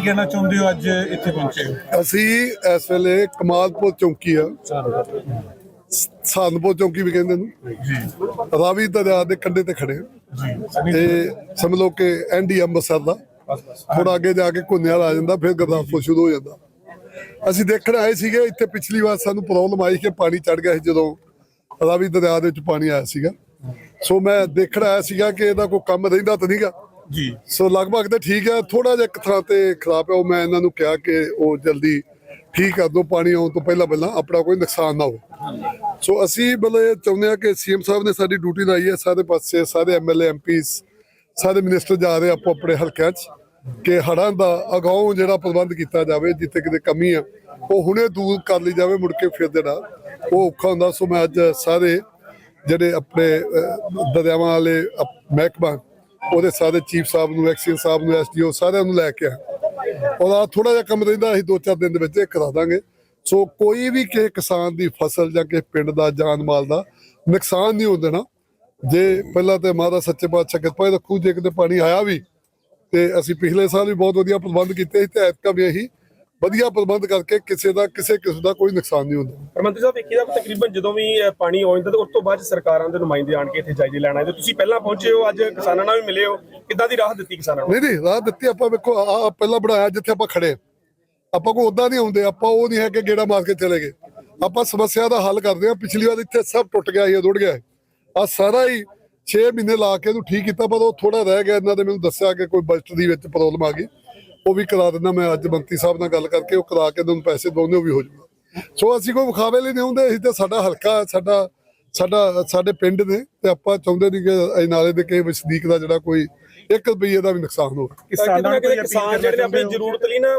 ਕੀ ਕਹਿਣਾ ਚਾਹੁੰਦੇ ਹੋ ਅੱਜ ਇੱਥੇ ਪਹੁੰਚੇ ਹੋ? ਅਸੀਂ ਇਸ ਵੇਲੇ ਕਮਾਲਪੁਰ ਚੌਂਕੀ ਆ। ਸਾਨਪੁਰ ਚੌਂਕੀ ਵੀ ਕਹਿੰਦੇ ਨੇ। ਜੀ ਰਾਵੀ ਦਰਿਆ ਦੇ ਕੰਢੇ ਤੇ ਖੜੇ। ਜੀ। ਤੇ ਸਮਝ ਲਓ ਕਿ ਐਨਡੀ ਅੰਮ੍ਰਿਤਸਰ ਦਾ। ਥੋੜਾ ਅੱਗੇ ਜਾ ਕੇ ਘੁੰਨਿਆਲ ਆ ਜਾਂਦਾ ਫਿਰ ਗੁਰਦਾਸਪੁਰ ਸ਼ੁਰੂ ਹੋ ਜਾਂਦਾ। ਅਸੀਂ ਦੇਖਣ ਆਏ ਸੀਗੇ ਇੱਥੇ ਪਿਛਲੀ ਵਾਰ ਸਾਨੂੰ ਪ੍ਰੋਬਲਮ ਆਈ ਕਿ ਪਾਣੀ ਚੜ ਗਿਆ ਸੀ ਜਦੋਂ ਰਾਵੀ ਦਰਿਆ ਦੇ ਵਿੱਚ ਪਾਣੀ ਆਇਆ ਸੀਗਾ। ਸੋ ਮੈਂ ਦੇਖਣ ਆਇਆ ਸੀਗਾ ਕਿ ਇਹਦਾ ਕੋਈ ਕੰਮ ਰਹਿੰਦਾ ਤਾਂ ਨਹੀਂਗਾ ਜੀ। ਸੋ ਲਗਭਗ ਤਾਂ ਠੀਕ ਆ ਥੋੜਾ ਜਿਹਾ ਇੱਕ ਥਾਂ ਤੇ ਖਰਾਬ ਹੈ ਉਹ ਮੈਂ ਇਹਨਾਂ ਨੂੰ ਕਿਹਾ ਕਿ ਉਹ ਜਲਦੀ ਠੀਕ ਕਰ ਦੋ, ਪਾਣੀ ਆਉਣ ਤੋਂ ਪਹਿਲਾਂ ਪਹਿਲਾਂ ਆਪਣਾ ਕੋਈ ਨੁਕਸਾਨ ਨਾ ਹੋਵੇ। ਸੋ ਅਸੀਂ ਮਤਲਬ ਚਾਹੁੰਦੇ ਹਾਂ ਕਿ ਸੀਐਮ ਸਾਹਿਬ ਨੇ ਸਾਡੀ ਡਿਊਟੀ ਲਾਈ ਹੈ, ਸਾਰੇ ਪਾਸੇ, ਸਾਰੇ ਐਮਐਲਏ ਐਮਪੀਸ ਸਾਰੇ ਮਿਨਿਸਟਰ ਜਾ ਰਹੇ ਆਪੋ ਆਪਣੇ ਹਲਕਿਆਂ 'ਚ ਕਿ ਹੜਾਂ ਦਾ ਅਗਾਊਂ ਜਿਹੜਾ ਪ੍ਰਬੰਧ ਕੀਤਾ ਜਾਵੇ, ਜਿੱਥੇ ਕਿਤੇ ਕਮੀ ਆ, ਉਹ ਹੁਣੇ ਦੂਰ ਕਰ ਲਈ ਜਾਵੇ, ਮੁੜ ਕੇ ਫਿਰ ਜਿਹੜਾ ਉਹ ਔਖਾ ਹੁੰਦਾ। ਸੋ ਮੈਂ ਅੱਜ ਸਾਰੇ ਜਿਹੜੇ ਆਪਣੇ ਦਰਿਆਵਾਂ ਵਾਲੇ ਮਹਿਕਮਾ ਉਹਦੇ ਸਾਰੇ ਚੀਫ ਸਾਹਿਬ ਨੂੰ, ਐਕਸੀਅਨ ਸਾਹਿਬ ਨੂੰ, ਐਸਡੀਓ ਸਾਰਿਆਂ ਨੂੰ ਲੈ ਕੇ ਆਇਆ। ਉਹਦਾ ਥੋੜਾ ਜਿਹਾ ਕੰਮ ਰਹਿੰਦਾ, ਅਸੀਂ ਦੋ ਚਾਰ ਦਿਨ ਦੇ ਵਿੱਚ ਇਹ ਕਰਾ ਦਾਂਗੇ। ਸੋ ਕੋਈ ਵੀ ਕਿਸੇ ਕਿਸਾਨ ਦੀ ਫਸਲ ਜਾਂ ਕਿਸੇ ਪਿੰਡ ਦਾ, ਜਾਨ ਮਾਲ ਦਾ ਨੁਕਸਾਨ ਨਹੀਂ ਹੋਣ ਦੇਣਾ। ਜੇ ਪਹਿਲਾਂ ਤੇ ਮਾਤਾ ਸੱਚੇ ਪਾਤਸ਼ਾਹ ਕਿਰਪਾ ਰੱਖੂ, ਜੇ ਕਿਤੇ ਪਾਣੀ ਆਇਆ ਵੀ ਤੇ ਅਸੀਂ ਪਿਛਲੇ ਸਾਲ ਵੀ ਬਹੁਤ ਵਧੀਆ ਪ੍ਰਬੰਧ ਕੀਤੇ ਸੀ ਤੇ ਐਤਕਾ ਵੀ ਇਹੀ ਵਧੀਆ ਪ੍ਰਬੰਧ ਕਰਕੇ ਕਿਸੇ ਦਾ ਕਿਸੇ ਕਿਸਮ ਦਾ ਕੋਈ ਨੁਕਸਾਨ ਨਹੀਂ ਹੁੰਦਾ। ਪਰ ਮੰਤਰੀ ਸਾਹਿਬ ਵੇਖੀਦਾ ਕਿ ਤਕਰੀਬਨ ਜਦੋਂ ਵੀ ਪਾਣੀ ਆ ਜਾਂਦਾ ਤੇ ਉਸ ਤੋਂ ਬਾਅਦ ਸਰਕਾਰਾਂ ਦੇ ਨੁਮਾਇੰਦੇ ਆਣ ਕੇ ਇੱਥੇ ਜਾਇਜ਼ੇ ਲੈਣ ਆਏ ਤੇ ਤੁਸੀਂ ਪਹਿਲਾਂ ਪਹੁੰਚੇ ਹੋ ਅੱਜ ਕਿਸਾਨਾਂ ਨਾਲ ਵੀ ਮਿਲੇ ਹੋ। ਕਿੱਦਾਂ ਦੀ ਰਾਹਤ ਦਿੱਤੀ ਕਿਸਾਨਾਂ ਨੂੰ? ਨਹੀਂ ਨਹੀਂ ਰਾਹ ਦਿੱਤੀ ਆਪਾਂ ਵੇਖੋ ਆ ਪਹਿਲਾਂ ਬਣਾਇਆ ਜਿੱਥੇ ਆਪਾਂ ਖੜੇ। ਆਪਾਂ ਕੋ ਉਦਾਂ ਨਹੀਂ ਆਉਂਦੇ ਆਪਾਂ ਉਹ ਨਹੀਂ ਹੈ ਕਿ ਗੇੜਾ ਮਾਰ ਕੇ ਚਲੇ ਗਏ। ਆਪਾਂ ਸਮੱਸਿਆ ਦਾ ਹੱਲ ਕਰਦੇ ਹਾਂ। ਪਿਛਲੀ ਵਾਰ ਇੱਥੇ ਸਭ ਟੁੱਟ ਗਿਆ ਸੀ ਰੁੜ ਗਿਆ ਆ ਸਾਰਾ ਹੀ 6 ਮਹੀਨੇ ਲਾ ਕੇ ਇਹਨੂੰ ਠੀਕ ਕੀਤਾ ਪਰ ਉਹ ਥੋੜਾ ਰਹਿ ਗਿਆ। ਇਹਨਾਂ ਦੇ ਮੈਨੂੰ ਦੱਸਿਆ ਕਿ ਕੋਈ ਬਜਟ ਦੀ ਵਿੱਚ ਪ੍ਰੋਬਲਮ ਆ ਗਈ। ਉਹ ਵੀ ਕਰਾ ਦਿੰਦਾ ਮੈਂ ਅੱਜ ਮੰਤਰੀ ਸਾਹਿਬ ਨਾਲ ਗੱਲ ਕਰਕੇ ਉਹ ਕਰਾ ਕੇ ਤੁਹਾਨੂੰ ਪੈਸੇ ਦੋਨੇ ਉਹ ਵੀ ਹੋ ਜਾਊਗਾ। ਸੋ ਅਸੀਂ ਕੋਈ ਵਿਖਾਵੇ ਲਈ ਨਹੀਂ ਹੁੰਦੇ ਅਸੀਂ ਤਾਂ ਸਾਡਾ ਹਲਕਾ ਸਾਡਾ ਸਾਡਾ ਸਾਡੇ ਪਿੰਡ ਨੇ ਤੇ ਆਪਾਂ ਚਾਹੁੰਦੇ ਨਹੀਂ ਕਿ ਇਹ ਨਾਲੇ ਦੇ ਕਿਸੇ ਵਸਨੀਕ ਦਾ ਜਿਹੜਾ ਕੋਈ 1 ਰੁਪਈਏ ਦਾ ਵੀ ਨੁਕਸਾਨ ਹੋਵੇ। ਕਿਤੇ ਨਾ ਕਿਤੇ ਕਿਸਾਨ ਜਿਹੜੇ ਆਪਣੀ ਜ਼ਰੂਰਤ ਲਈ ਨਾ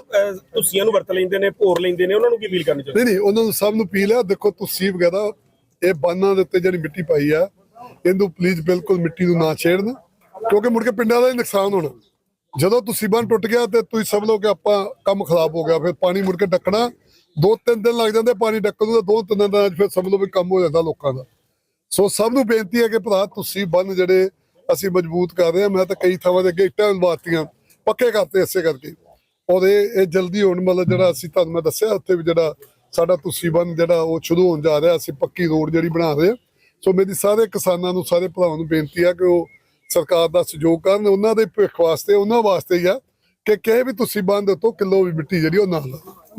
ਤੁਸੀਆਂ ਨੂੰ ਵਰਤ ਲੈਂਦੇ ਨੇ ਭੋਰ ਲੈਂਦੇ ਨੇ ਉਹਨਾਂ ਨੂੰ ਕੀ ਅਪੀਲ ਕਰਨੀ ਚਾਹੀਦੀ ਨਹੀਂ ਨਹੀਂ ਉਹਨਾਂ ਨੂੰ ਸਭ ਨੂੰ ਅਪੀਲ ਹੈ ਦੇਖੋ ਤੁਸੀਂ ਵਗੈਰਾ ਇਹ ਬਾਨਾਂ ਦੇ ਉੱਤੇ ਜਿਹੜੀ ਮਿੱਟੀ ਪਾਈ ਆ ਇਹਨੂੰ ਪਲੀਜ਼ ਬਿਲਕੁਲ ਮਿੱਟੀ ਨੂੰ ਨਾ ਛੇੜਨ ਕਿਉਂਕਿ ਮੁੜ ਕੇ ਪਿੰਡਾਂ ਦਾ ਹੀ ਨੁਕਸਾਨ ਹੋਣਾ। ਜਦੋਂ ਤੁਸੀਂ ਬੰਨ ਟੁੱਟ ਗਿਆ ਤੇ ਤੁਸੀਂ ਸਭ ਲੋਕ ਆਪਾਂ ਕੰਮ ਖਰਾਬ ਹੋ ਗਿਆ, ਫਿਰ ਪਾਣੀ ਮੁੜ ਕੇ ਡੱਕਣਾ ਦੋ ਤਿੰਨ ਦਿਨ ਲੱਗ ਜਾਂਦੇ ਪਾਣੀ ਡੱਕਣ ਨੂੰ, ਤਾਂ ਦੋ ਤਿੰਨ ਦਿਨਾਂ ਫਿਰ ਸਮਝ ਲਓ ਵੀ ਕੰਮ ਹੋ ਜਾਂਦਾ ਲੋਕਾਂ ਦਾ। ਸੋ ਸਭ ਨੂੰ ਬੇਨਤੀ ਹੈ ਕਿ ਭਰਾ, ਤੁਸੀਂ ਬੰਨ ਜਿਹੜੇ ਅਸੀਂ ਮਜ਼ਬੂਤ ਕਰ ਰਹੇ ਹਾਂ, ਮੈਂ ਤਾਂ ਕਈ ਥਾਵਾਂ ਦੇ ਅੱਗੇ ਇੱਟਾਂ ਲਵਾਤੀਆਂ ਪੱਕੇ ਕਰਤੇ ਇਸੇ ਕਰਕੇ। ਔਰ ਇਹ ਇਹ ਜਲਦੀ ਹੋਣ, ਮਤਲਬ ਜਿਹੜਾ ਅਸੀਂ ਤੁਹਾਨੂੰ ਮੈਂ ਦੱਸਿਆ ਉੱਥੇ ਵੀ ਜਿਹੜਾ ਸਾਡਾ ਤੁਸੀਂ ਬੰਨ ਜਿਹੜਾ ਉਹ ਸ਼ੁਰੂ ਹੋਣ ਜਾ ਰਿਹਾ, ਅਸੀਂ ਪੱਕੀ ਰੋਡ ਜਿਹੜੀ ਬਣਾ ਰਹੇ ਹਾਂ। ਸੋ ਮੇਰੀ ਸਾਰੇ ਕਿਸਾਨਾਂ ਨੂੰ, ਸਾਰੇ ਭਰਾਵਾਂ ਨੂੰ ਬੇਨਤੀ ਹੈ ਕਿ ਉਹ ਸਰਕਾਰ ਦਾ ਸਹਿਯੋਗ ਕਰਨ, ਉਹਨਾਂ ਦੇ ਭਵਿੱਖ ਵਾਸਤੇ, ਉਹਨਾਂ ਵਾਸਤੇ ਹੀ ਆ ਕਿ ਕਿਸੇ ਵੀ ਤੁਸੀਂ ਬੰਦ ਤੋਂ ਕਿਲੋ ਵੀ ਮਿੱਟੀ ਜਿਹੜੀ ਉਹ ਨਾ ਲਾਓ।